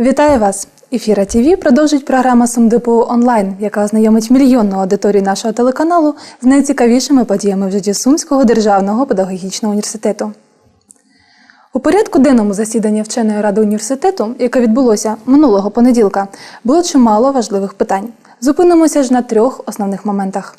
Вітаю вас! Ефіра ТВ продовжить програма СумДПУ онлайн, яка ознайомить мільйонну аудиторію нашого телеканалу з найцікавішими подіями в житті Сумського державного педагогічного університету. У порядку денному засідання вченої ради університету, яке відбулося минулого понеділка, було чимало важливих питань. Зупинимося ж на трьох основних моментах.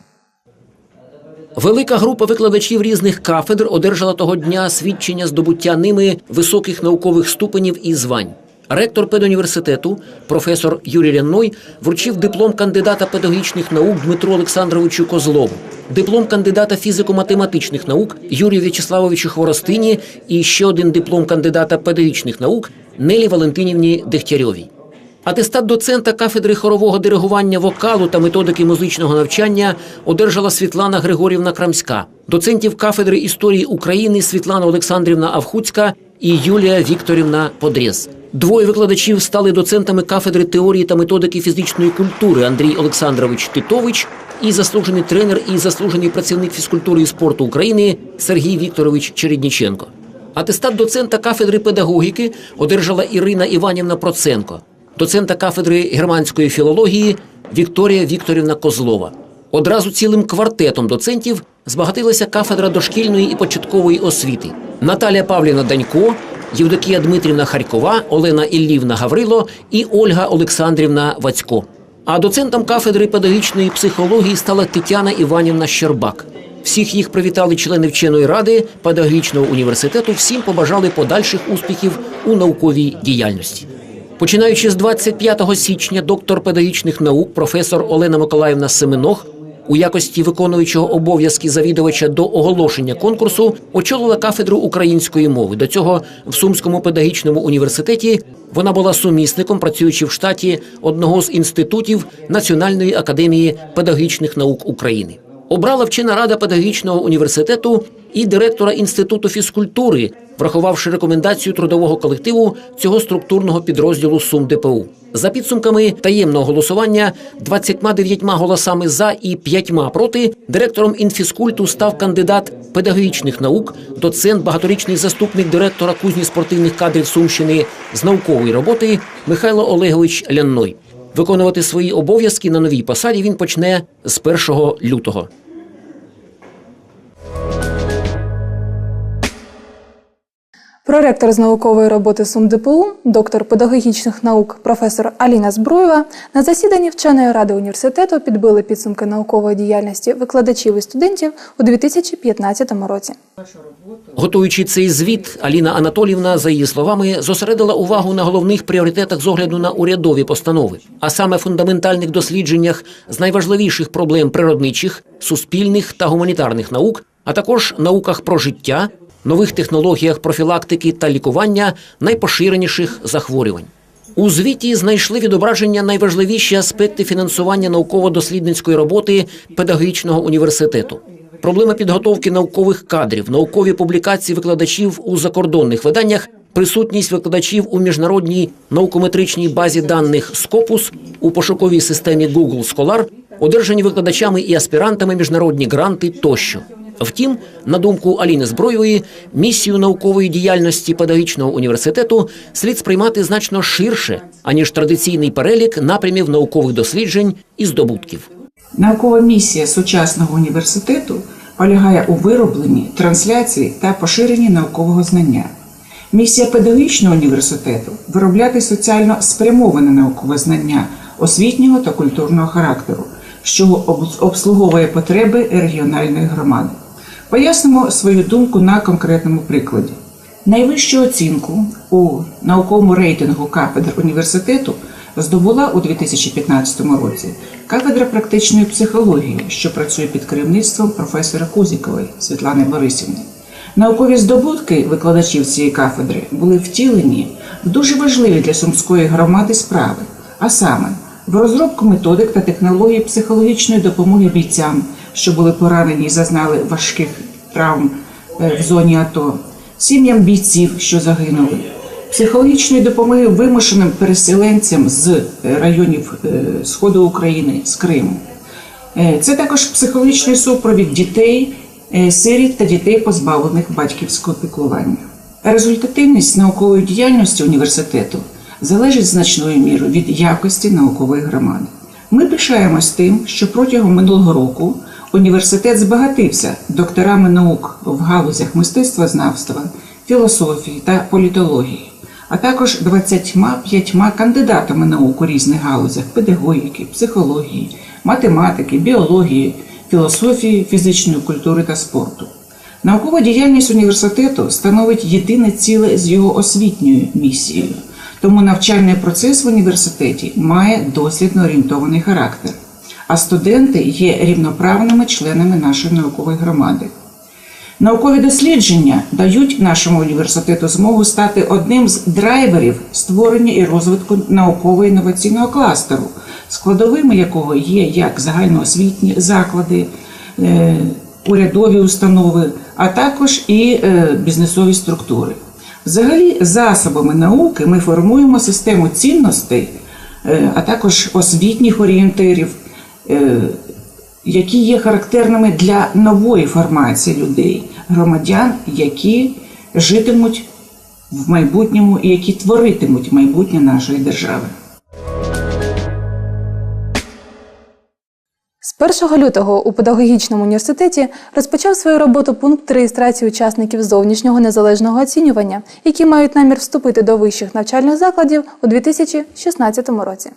Велика група викладачів різних кафедр одержала того дня свідчення здобуття ними високих наукових ступенів і звань. Ректор педуніверситету, професор Юрій Рянной, вручив диплом кандидата педагогічних наук Дмитру Олександровичу Козлову, диплом кандидата фізико-математичних наук Юрію В'ячеславовичу Хворостині і ще один диплом кандидата педагогічних наук Нелі Валентинівні Дегтярьовій. Атестат доцента кафедри хорового диригування вокалу та методики музичного навчання одержала Світлана Григорівна Крамська, доцентів кафедри історії України Світлана Олександрівна Авхуцька і Юлія Вікторівна Подрєз. Двоє викладачів стали доцентами кафедри теорії та методики фізичної культури Андрій Олександрович Титович і заслужений тренер і заслужений працівник фізкультури і спорту України Сергій Вікторович Чередніченко. Атестат доцента кафедри педагогіки одержала Ірина Іванівна Проценко, доцента кафедри германської філології Вікторія Вікторівна Козлова. Одразу цілим квартетом доцентів збагатилася кафедра дошкільної і початкової освіти. Наталія Павлівна Данько, Євдокія Дмитрівна Харькова, Олена Іллівна Гаврило і Ольга Олександрівна Вацько. А доцентом кафедри педагогічної психології стала Тетяна Іванівна Щербак. Всіх їх привітали члени вченої ради педагогічного університету. Всім побажали подальших успіхів у науковій діяльності. Починаючи з 25 січня, доктор педагогічних наук, професор Олена Миколаївна Семенох у якості виконуючого обов'язки завідувача до оголошення конкурсу очолила кафедру української мови. До цього в Сумському педагогічному університеті вона була сумісником, працюючи в штаті одного з інститутів Національної академії педагогічних наук України. Обрала вчена рада педагогічного університету і директора інституту фізкультури, врахувавши рекомендацію трудового колективу цього структурного підрозділу Сум ДПУ. За підсумками таємного голосування 29 голосами за і 5 проти директором інфізкульту став кандидат педагогічних наук, доцент, багаторічний заступник директора кузні спортивних кадрів Сумщини з наукової роботи Михайло Олегович Лянной. Виконувати свої обов'язки на новій посаді він почне з 1 лютого. Проректор з наукової роботи СумДПУ, доктор педагогічних наук, професор Аліна Збруєва на засіданні вченої ради університету підбили підсумки наукової діяльності викладачів і студентів у 2015 році. Готуючи цей звіт, Аліна Анатолівна, за її словами, зосередила увагу на головних пріоритетах з огляду на урядові постанови, а саме фундаментальних дослідженнях з найважливіших проблем природничих, суспільних та гуманітарних наук, а також науках про життя, нових технологіях профілактики та лікування найпоширеніших захворювань. У звіті знайшли відображення найважливіші аспекти фінансування науково-дослідницької роботи педагогічного університету. Проблема підготовки наукових кадрів, наукові публікації викладачів у закордонних виданнях, присутність викладачів у міжнародній наукометричній базі даних Scopus у пошуковій системі Google Scholar, одержані викладачами і аспірантами міжнародні гранти тощо. Втім, на думку Аліни Зброєвої, місію наукової діяльності педагогічного університету слід сприймати значно ширше, аніж традиційний перелік напрямів наукових досліджень і здобутків. Наукова місія сучасного університету полягає у виробленні, трансляції та поширенні наукового знання. Місія педагогічного університету виробляти соціально спрямоване наукове знання освітнього та культурного характеру, що обслуговує потреби регіональної громади. Пояснимо свою думку на конкретному прикладі. Найвищу оцінку у науковому рейтингу кафедр університету здобула у 2015 році кафедра практичної психології, що працює під керівництвом професора Кузікової Світлани Борисівни. Наукові здобутки викладачів цієї кафедри були втілені в дуже важливі для сумської громади справи, а саме в розробку методик та технологій психологічної допомоги бійцям, що були поранені і зазнали важких травм е, в зоні АТО, сім'ям бійців, що загинули, психологічної допомоги вимушеним переселенцям з е, районів е, Сходу України, з Криму. Це також психологічний супровід дітей, сиріт та дітей, позбавлених батьківського піклування. Результативність наукової діяльності університету залежить значною мірою від якості наукової громади. Ми пишаємось тим, що протягом минулого року університет збагатився. Докторами наук в галузях мистецтвознавства, філософії та політології, а також 25 кандидатами наук у різних галузях педагогіки, психології, математики, біології, філософії, фізичної культури та спорту. Наукова діяльність університету становить єдине ціле з його освітньою місією, тому навчальний процес в університеті має дослідно орієнтований характер, а студенти є рівноправними членами нашої наукової громади. Наукові дослідження дають нашому університету змогу стати одним з драйверів створення і розвитку науково-інноваційного кластеру, складовими якого є як загальноосвітні заклади, е, урядові установи, а також і е, бізнесові структури. Взагалі, засобами науки ми формуємо систему цінностей, е, а також освітніх орієнтирів, які є характерними для нової формації людей, громадян, які житимуть в майбутньому і які творитимуть майбутнє нашої держави. З 1 лютого у педагогічному університеті розпочав свою роботу пункт реєстрації учасників зовнішнього незалежного оцінювання, які мають намір вступити до вищих навчальних закладів у 2016 році.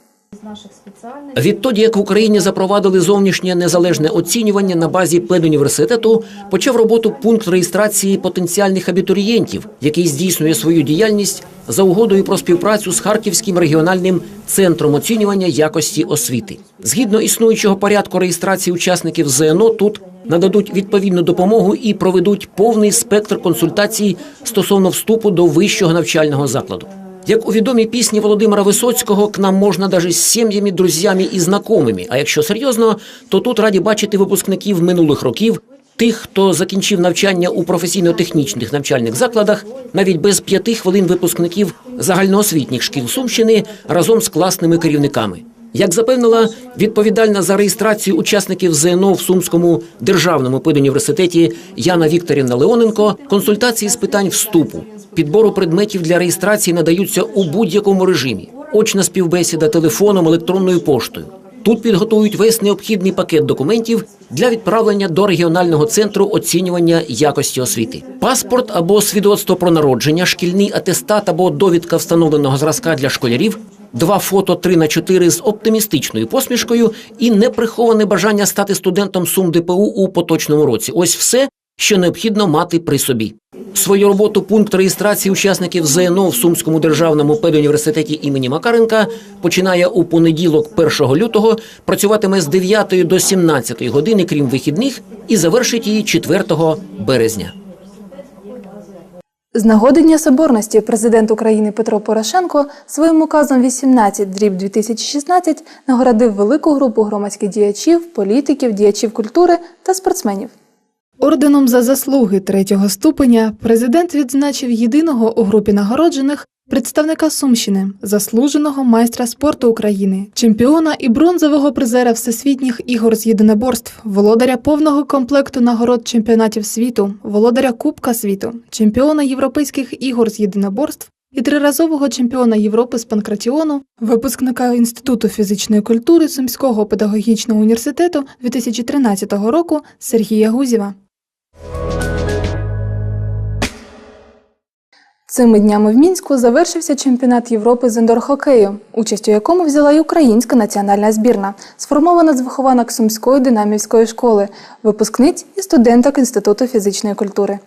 Відтоді, як в Україні запровадили зовнішнє незалежне оцінювання на базі педуніверситету, почав роботу пункт реєстрації потенціальних абітурієнтів, який здійснює свою діяльність за угодою про співпрацю з Харківським регіональним центром оцінювання якості освіти. Згідно існуючого порядку реєстрації учасників ЗНО, тут нададуть відповідну допомогу і проведуть повний спектр консультацій стосовно вступу до вищого навчального закладу. Як у відомій пісні Володимира Висоцького, к нам можна даже з сім'ями, друзями і знайомими. А якщо серйозно, то тут раді бачити випускників минулих років, тих, хто закінчив навчання у професійно-технічних навчальних закладах, навіть без п'яти хвилин випускників загальноосвітніх шкіл Сумщини разом з класними керівниками. Як запевнила відповідальна за реєстрацію учасників ЗНО в Сумському державному педуніверситеті Яна Вікторівна Леоненко, консультації з питань вступу, підбору предметів для реєстрації надаються у будь-якому режимі: очна співбесіда телефоном, електронною поштою. Тут підготують весь необхідний пакет документів для відправлення до регіонального центру оцінювання якості освіти. Паспорт або свідоцтво про народження, шкільний атестат або довідка встановленого зразка для школярів, два фото 3 на 4 з оптимістичною посмішкою і неприховане бажання стати студентом Сум ДПУ у поточному році. Ось все, що необхідно мати при собі. Свою роботу пункт реєстрації учасників ЗНО в Сумському державному педуніверситеті імені Макаренка починає у понеділок, 1 лютого, працюватиме з 9 до 17 години, крім вихідних, і завершить її 4 березня. З нагоди Соборності президент України Петро Порошенко своїм указом 18 дріб 2016 нагородив велику групу громадських діячів, політиків, діячів культури та спортсменів. Орденом за заслуги третього ступеня президент відзначив єдиного у групі нагороджених представника Сумщини, заслуженого майстра спорту України, чемпіона і бронзового призера всесвітніх ігор з єдиноборств, володаря повного комплекту нагород чемпіонатів світу, володаря Кубка світу, чемпіона європейських ігор з єдиноборств і триразового чемпіона Європи з панкратіону, випускника Інституту фізичної культури Сумського педагогічного університету 2013 року Сергія Гузєва. Цими днями в Мінську завершився чемпіонат Європи з індор-хокею, участь у якому взяла й українська національна збірна, сформована з вихованок Сумської динамівської школи, випускниць і студенток Інституту фізичної культури.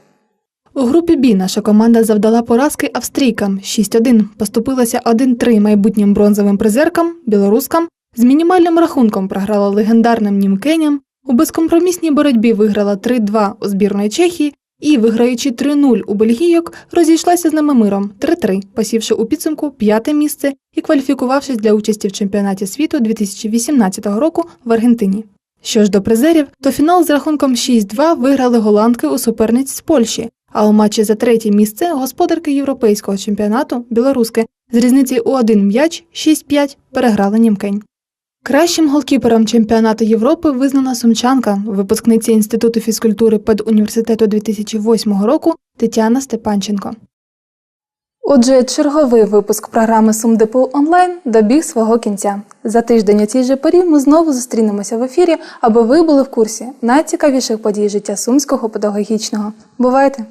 У групі Бі наша команда завдала поразки австрійкам 6-1, поступилася 1-3 майбутнім бронзовим призеркам, білорускам, з мінімальним рахунком програла легендарним німкеням, у безкомпромісній боротьбі виграла 3-2 у збірної Чехії і, виграючи 3-0 у бельгійок, розійшлася з ними миром 3-3, посівши у підсумку п'яте місце і кваліфікувавшись для участі в чемпіонаті світу 2018 року в Аргентині. Що ж до призерів, то фінал з рахунком 6-2 виграли голландки у суперниць з Польщі, а у матчі за третє місце господарки європейського чемпіонату білоруски з різницею у один м'яч 6-5 переграли Німкень. Кращим голкіпером чемпіонату Європи визнана сумчанка, випускниця Інституту фізкультури педуніверситету 2008 року Тетяна Степанченко. Отже, черговий випуск програми СумДПУ онлайн добіг свого кінця. За тиждень у цій же порі ми знову зустрінемося в ефірі, аби ви були в курсі найцікавіших подій життя сумського педагогічного. Бувайте!